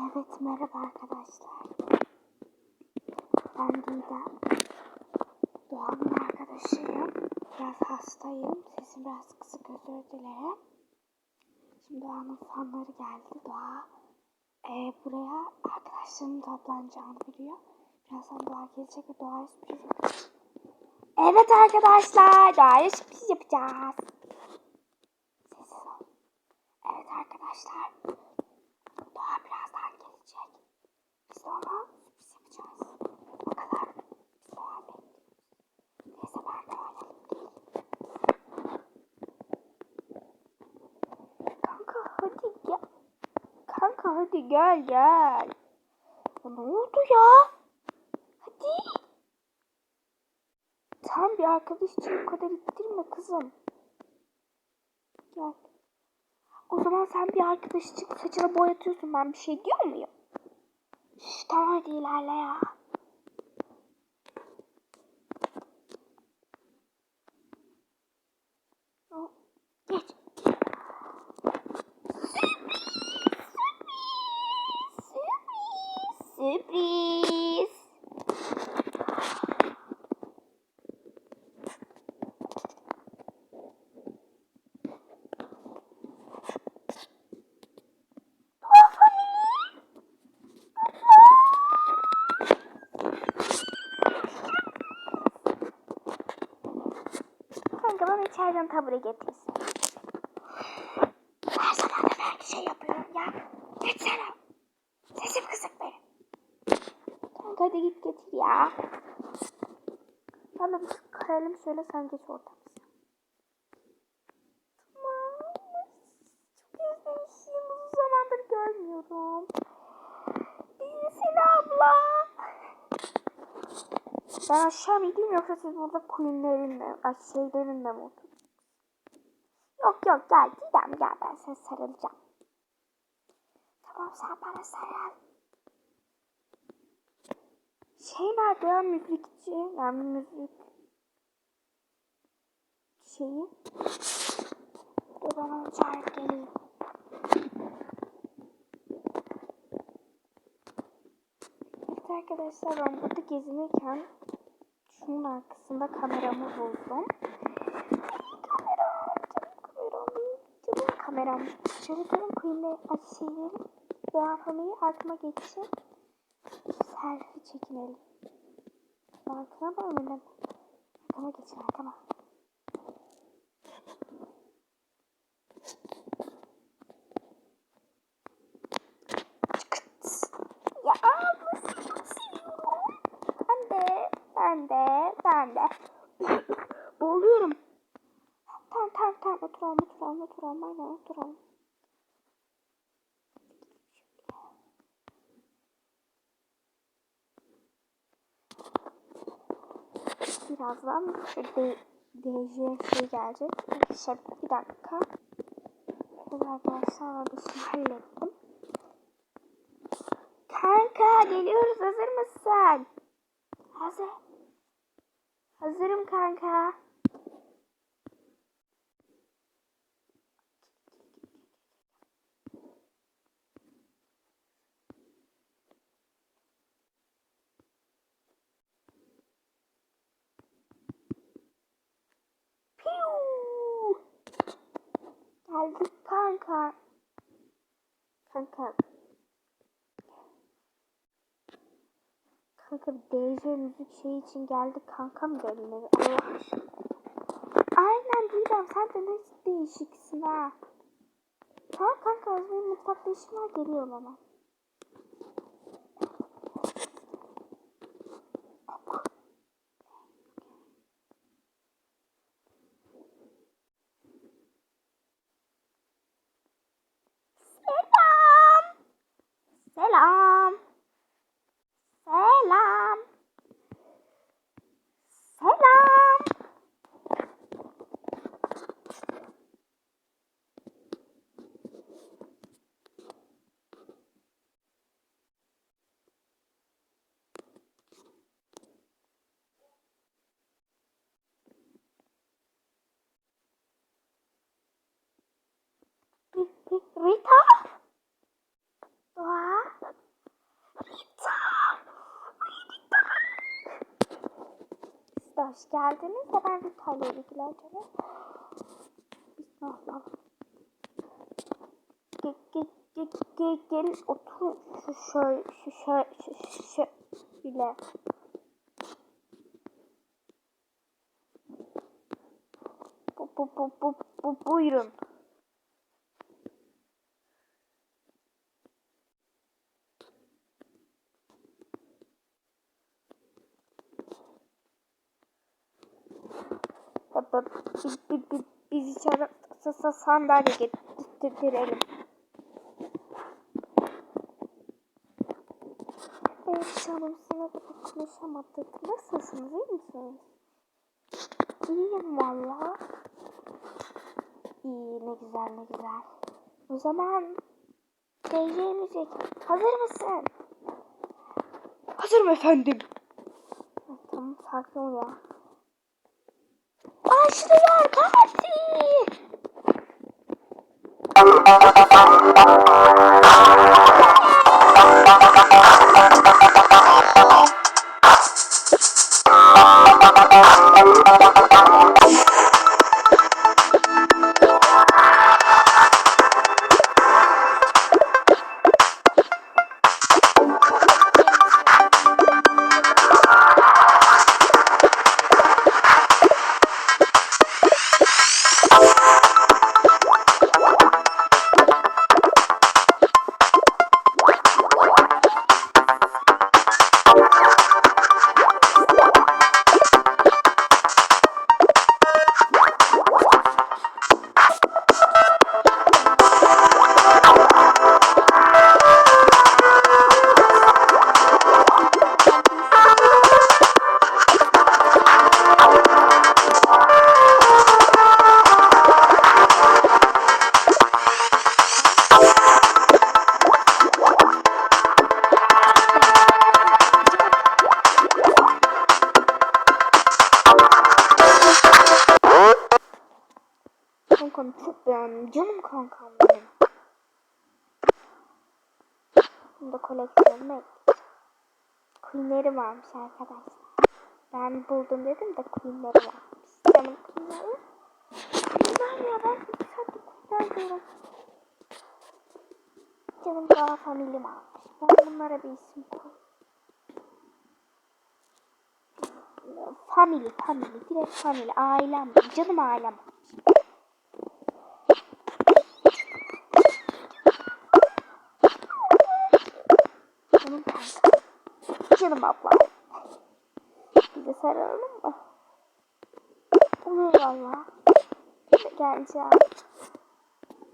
Evet merhaba arkadaşlar. Ben Didem. Doğan'ın arkadaşıyım. Biraz hastayım. Sesim biraz kısık özür dilerim. Şimdi Doğan'ın fanları geldi. Doğa e, buraya arkadaşlarının toplanacağını biliyor. Birazdan Doğa gelecek ve Doğa'ya sürpriz yapacağız. Evet arkadaşlar Doğa'ya sürpriz yapacağız. Sessiz. Evet arkadaşlar. Doğa birazdan gelecek. Biz de ona sürpriz yapacağız. O kadar. Biz Doğa bekliyoruz. Neyse ben de oynayayım. Kanka hadi gel. Kanka hadi gel gel. Ya ne oldu ya? Hadi. Tam bir arkadaş için bu kadar ittirme kızım. Gel. O zaman sen bir arkadaş için saçını boyatıyorsun. Ben bir şey diyor muyum? Şş, tamam hadi ilerle ya. Hop, Geç. Sürpriz. Sürpriz. Sürpriz. Doğa family. İçeriden tabure getirsin. Her zaman da ben şey yapıyorum ya. Geçsene. Sesim kısık benim. Kanka hadi git getir ya. Bana bir kayalım şöyle sen geç zamandır görmüyorum. Misin abla? Ben aşağı mı gideyim yoksa siz burada queenlerinle, ay şeylerinle mi oturuyorsunuz? Yok yok gel Didem gel ben sana sarılacağım. Tamam sen bana sarıl. Şey nerede ya müzikçi? Yani müzik şeyi. Dur ben onu çağırıp geleyim. Evet arkadaşlar ben burada gezinirken şunun arkasında kameramı buldum. Kameram, canım kameram, canım kameram. Durun Queen'le şeyleri doğafamayı arkama geçin. Selfie çekinelim. Arkana mı önüne? Arkama geçin arkama. Ya çok seviyorum. Ben de, ben de, ben de. Boğuluyorum. Tamam tamam tamam oturalım oturalım oturalım aynen oturalım. Birazdan de, DJ şey gelecek. Şey, bir dakika. Evet arkadaşlar işimi hallettim. Kanka geliyoruz hazır mısın? Hazır. Hazırım kanka. Geldik kanka. Kanka. Kanka DJ müzik şey için geldik kanka mı evi? Allah. Aynen Didem sen de ne değişiksin ha. Tamam kanka az benim mutfakta işim var geliyorum hemen. Rita? Doğa? Rita! Rita! Siz de hoş geldiniz de ben Rita ile ilgileneceğim. Bismillah. Gel, gel, otur şu şöyle, şu şöyle, şu şöyle. Bu, bu, bu, bu, bu, buyurun. Baba, biz, biz, biz, biz içeri sa- sa- sandalye getirelim. Evet canım sınavda konuşamadık. Nasılsınız iyi misiniz? İyiyim valla. İyi ne güzel ne güzel. O zaman DJ müzik. Hazır mısın? Hazırım efendim. Tamam sakin ol ya. Başlıyor parti. Kankam çok beğendim. Canım kankam benim. Bunu da koleksiyonuma ekleyeceğim. Queen'leri varmış arkadaşlar. Ben buldum dedim de Queen'leri varmış. Canım Queen'leri. Queen'ler ya ben bir saattir Queen'ler diyorum. Canım daha familyem almış. Ben bunlara bir isim koy. Family, family, direkt family, ailem, canım ailem. Canım kanka. Canım abla. Bir de sarılalım mı? Olur valla. Geleceğim.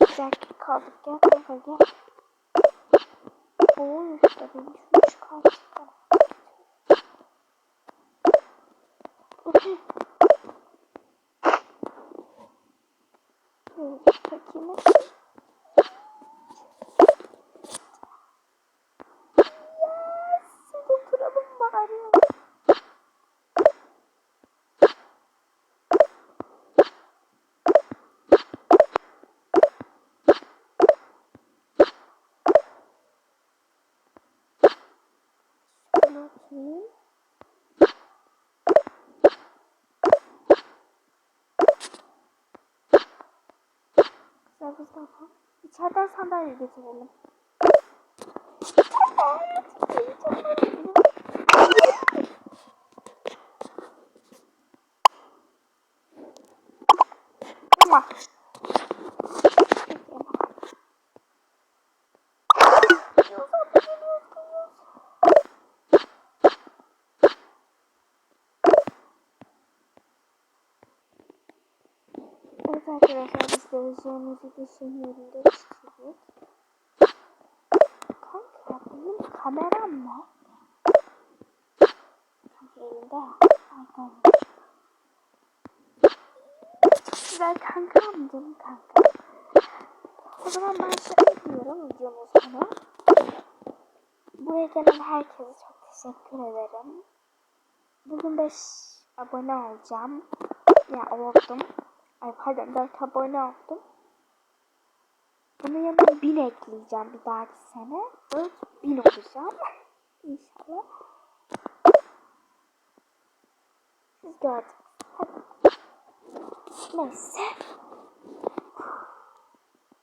Güzel kaldık gel kanka gel. Oy işte benim şunu çıkartacağım. Evet, Oturayım. Güzel güzel. İçeriden sandalye getirelim. Ama. Evet arkadaşlar biz de şehirde çizdik. Kanka benim kameram? Kanka elinde. Güzel kankam canım kanka. O zaman ben şöyle diyorum videonun sonu. Buraya gelen herkese çok teşekkür ederim. Bugün 5 abone olacağım. Ya oldum. Ay pardon 4 abone oldum. Bunun yanına 1000 ekleyeceğim bir dahaki sene. 4000 olacağım. İnşallah. Siz gördünüz. Neyse.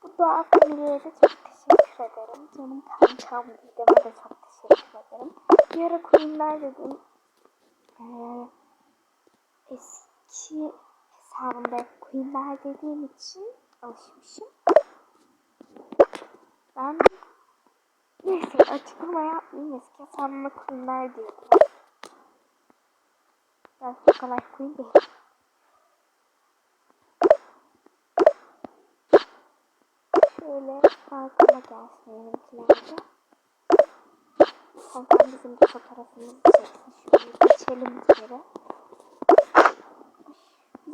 Bu doğa familyeye de çok teşekkür ederim. Canım kankam Didem'e de çok teşekkür ederim. Bir ara Queen'ler dedim. Ee, eski hesabımda Queen'ler dediğim için alışmışım. Ben neyse açıklama yapmayayım. Eski hesabımda Queen'ler diyordum. Ben o kadar Queen değil. Şöyle arkama gelsin benimkilerde. Kankam bizim bir fotoğrafımızı çeksin. Şöyle geçelim bir.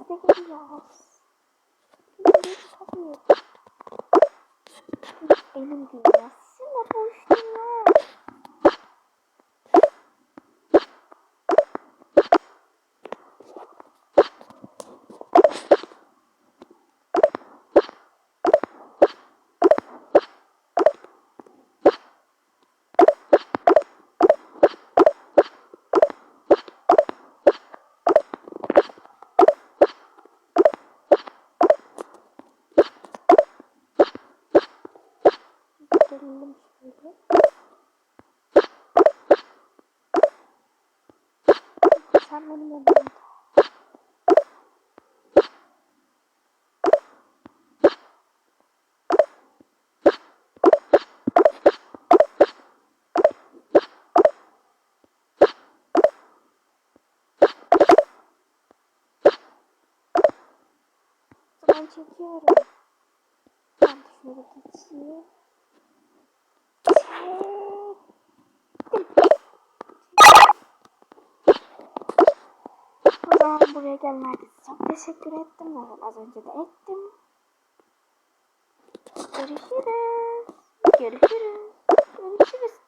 Geliyoruz. Geliyoruz tabii. Benim dünya. Sizinle boş Gelelim şöyle. Sen benim yanımda. Çekiyorum. Ben şöyle geçeyim. O zaman buraya herkese çok teşekkür ettim. Zaten az önce de ettim. Görüşürüz. Görüşürüz. Görüşürüz.